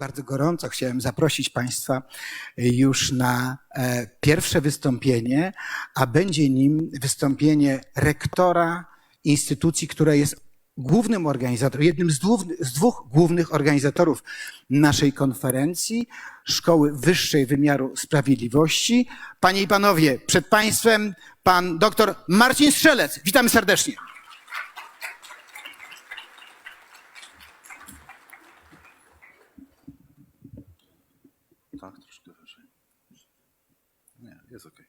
Bardzo gorąco chciałem zaprosić Państwa już na e, pierwsze wystąpienie, a będzie nim wystąpienie rektora instytucji, która jest głównym organizatorem, jednym z dwóch, z dwóch głównych organizatorów naszej konferencji, Szkoły Wyższej Wymiaru Sprawiedliwości. Panie i Panowie, przed Państwem pan dr Marcin Strzelec. Witamy serdecznie. Tak, troszkę wyżej. Nie, jest ok.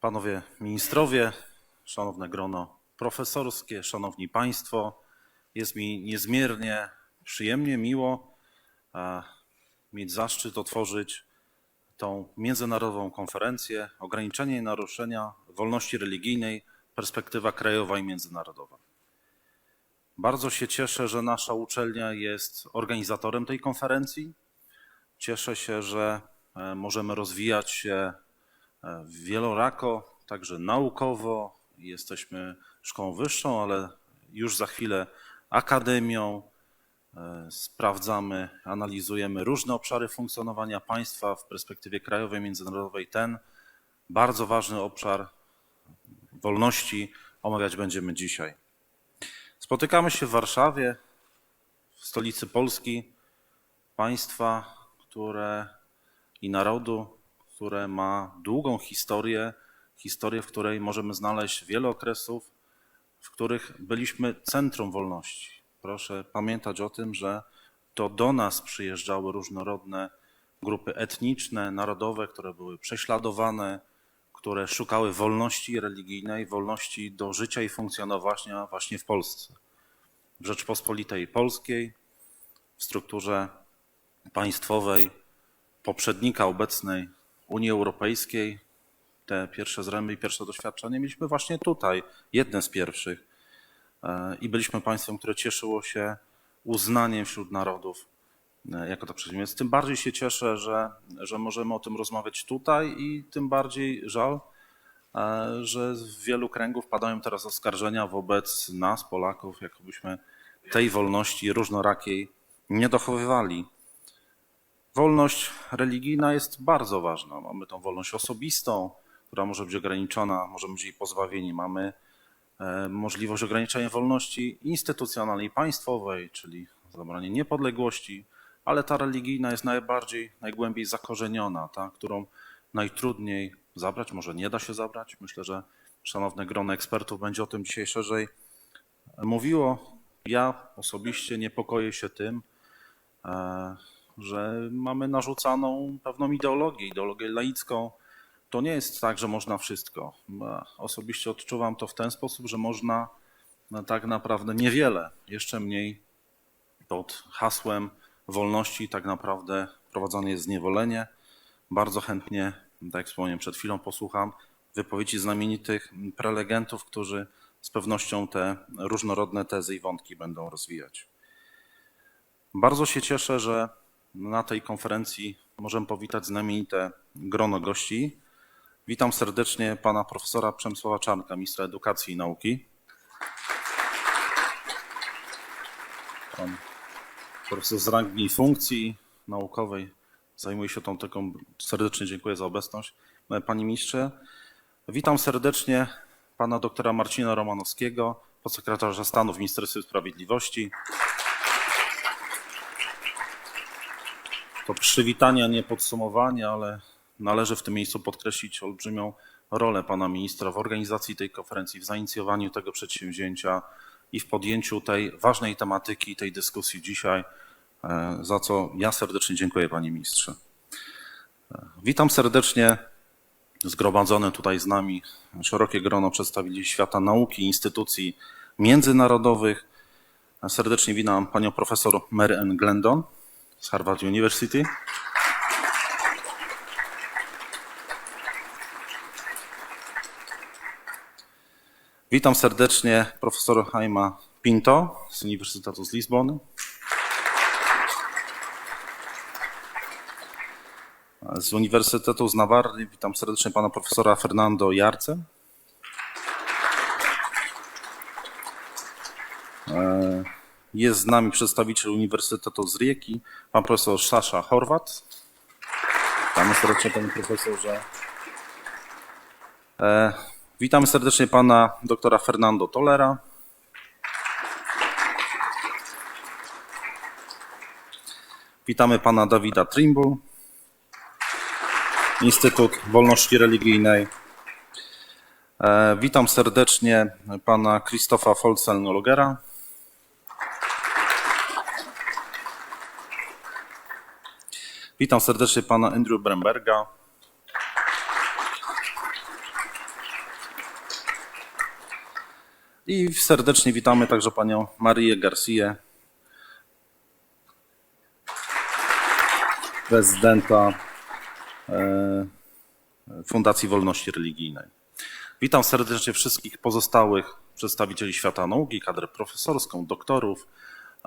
Panowie ministrowie, szanowne grono profesorskie, szanowni państwo, jest mi niezmiernie przyjemnie, miło e, mieć zaszczyt otworzyć tą międzynarodową konferencję Ograniczenie i naruszenia wolności religijnej, perspektywa krajowa i międzynarodowa. Bardzo się cieszę, że nasza uczelnia jest organizatorem tej konferencji. Cieszę się, że e, możemy rozwijać się e, wielorako, także naukowo. Jesteśmy szkołą wyższą, ale już za chwilę akademią. E, Sprawdzamy, analizujemy różne obszary funkcjonowania państwa w perspektywie krajowej, międzynarodowej. Ten bardzo ważny obszar wolności omawiać będziemy dzisiaj. Spotykamy się w Warszawie, w stolicy Polski, państwa, które i narodu, które ma długą historię, historię, w której możemy znaleźć wiele okresów, w których byliśmy centrum wolności. Proszę pamiętać o tym, że to do nas przyjeżdżały różnorodne grupy etniczne, narodowe, które były prześladowane, które szukały wolności religijnej, wolności do życia i funkcjonowania właśnie w Polsce. W Rzeczpospolitej Polskiej, w strukturze państwowej poprzednika obecnej Unii Europejskiej. Te pierwsze zręby i pierwsze doświadczenie mieliśmy właśnie tutaj, jedne z pierwszych. E, I byliśmy państwem, które cieszyło się uznaniem wśród narodów jako to przedsiębiorstwo. Tym bardziej się cieszę, że, że możemy o tym rozmawiać tutaj i tym bardziej żal, e, że z wielu kręgów padają teraz oskarżenia wobec nas, Polaków, jakobyśmy tej wolności różnorakiej nie dochowywali. Wolność religijna jest bardzo ważna. Mamy tą wolność osobistą, która może być ograniczona, możemy być jej pozbawieni. Mamy e, możliwość ograniczenia wolności instytucjonalnej, państwowej, czyli zabranie niepodległości, ale ta religijna jest najbardziej, najgłębiej zakorzeniona, ta, którą najtrudniej zabrać, może nie da się zabrać. Myślę, że szanowne grono ekspertów będzie o tym dzisiaj szerzej mówiło. Ja osobiście niepokoję się tym, e, że mamy narzucaną pewną ideologię, ideologię laicką. To nie jest tak, że można wszystko. Ja Osobiście odczuwam to w ten sposób, że można no, tak naprawdę niewiele, jeszcze mniej pod hasłem wolności tak naprawdę prowadzone jest zniewolenie. Bardzo chętnie, tak jak wspomniałem przed chwilą, posłucham wypowiedzi znamienitych prelegentów, którzy z pewnością te różnorodne tezy i wątki będą rozwijać. Bardzo się cieszę, że na tej konferencji możemy powitać znamienite grono gości. Witam serdecznie pana profesora Przemysława Czarnka, ministra edukacji i nauki. Pan profesor z rangi funkcji naukowej zajmuje się tą taką. Serdecznie dziękuję za obecność. Panie ministrze, witam serdecznie pana doktora Marcina Romanowskiego, podsekretarza stanu w Ministerstwie Sprawiedliwości. To przywitanie, a nie podsumowanie, ale należy w tym miejscu podkreślić olbrzymią rolę pana ministra w organizacji tej konferencji, w zainicjowaniu tego przedsięwzięcia i w podjęciu tej ważnej tematyki, tej dyskusji dzisiaj, e, za co ja serdecznie dziękuję panie ministrze. E, Witam serdecznie zgromadzone tutaj z nami szerokie grono przedstawicieli świata nauki, instytucji międzynarodowych. Serdecznie witam panią profesor Mary Ann Glendon z Harvard University. Witam serdecznie profesora Jaima Pinto z Uniwersytetu z Lizbony. Z Uniwersytetu z Nawarry witam serdecznie pana profesora Fernando Jarce. Jest z nami przedstawiciel Uniwersytetu z Rijeki, pan profesor Sasza Horwat. Witamy serdecznie, panie profesorze. E, witamy serdecznie pana doktora Fernando Tolera. Witamy pana Dawida Trimble, Instytut Wolności Religijnej. E, witam serdecznie pana Krzysztofa Folsen-Logera. Witam serdecznie pana Andrew Bremberga. I serdecznie witamy także panią Marię Garcia, prezydenta Fundacji Wolności Religijnej. Witam serdecznie wszystkich pozostałych przedstawicieli świata nauki, kadrę profesorską, doktorów,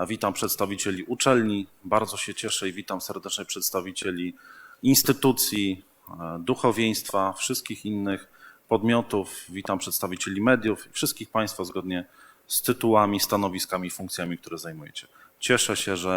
witam przedstawicieli uczelni. Bardzo się cieszę i witam serdecznie przedstawicieli instytucji, e, duchowieństwa, wszystkich innych podmiotów. Witam przedstawicieli mediów i wszystkich Państwa zgodnie z tytułami, stanowiskami, funkcjami, które zajmujecie. Cieszę się, że